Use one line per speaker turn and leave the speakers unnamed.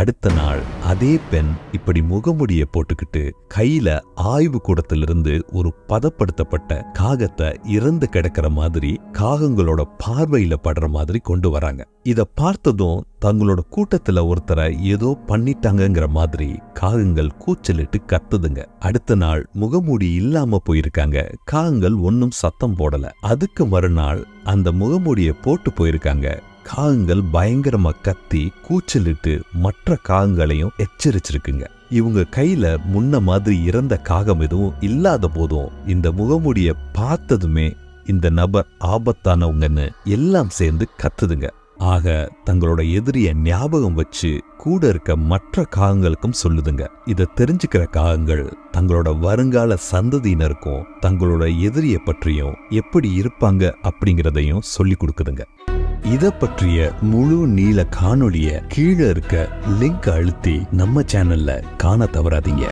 அடுத்த நாள் அதே பெண் இப்படி முகமுடிய போட்டுக்கிட்டு கையில ஆய்வு கூடத்திலிருந்து ஒரு பதப்படுத்தப்பட்ட காகத்தை இறந்து கிடக்கிற மாதிரி காகங்களோட பார்வையில படுற மாதிரி கொண்டு வராங்க. இத பார்த்ததும் தங்களோட கூட்டத்துல ஒருத்தரை ஏதோ பண்ணிட்டாங்கங்கிற மாதிரி காகங்கள் கூச்சலிட்டு கத்துதுங்க. அடுத்த நாள் முகமூடி இல்லாம போயிருக்காங்க. காகங்கள் ஒன்னும் சத்தம் போடல. அதுக்கு மறுநாள் அந்த முகமூடிய போட்டு போயிருக்காங்க. காகங்கள் பயங்கரமா கத்தி கூச்சலிட்டு மற்ற காகங்களையும் எச்சரிச்சிருக்குங்க. இவங்க கையில முன்ன மாதிரி இறந்த காகம் எதுவும் இல்லாத போதும் இந்த முகமூடிய பார்த்ததுமே இந்த நபர் ஆபத்தானவங்கன்னு எல்லாம் சேர்ந்து கத்துதுங்க. ஆக தங்களோட எதிரிய ஞாபகம் வச்சு கூட இருக்க மற்ற காகங்களுக்கும் சொல்லுதுங்க. இதை தெரிஞ்சுக்கிற காகங்கள் தங்களோட வருங்கால சந்ததியினருக்கும் தங்களோட எதிரிய பற்றியும் எப்படி இருப்பாங்க அப்படிங்கிறதையும் சொல்லி கொடுக்குதுங்க. இத பற்றிய முழு நீள காணொளிய கீழே இருக்க லிங்க் அழுத்தி நம்ம சேனல்ல காண தவறாதீங்க.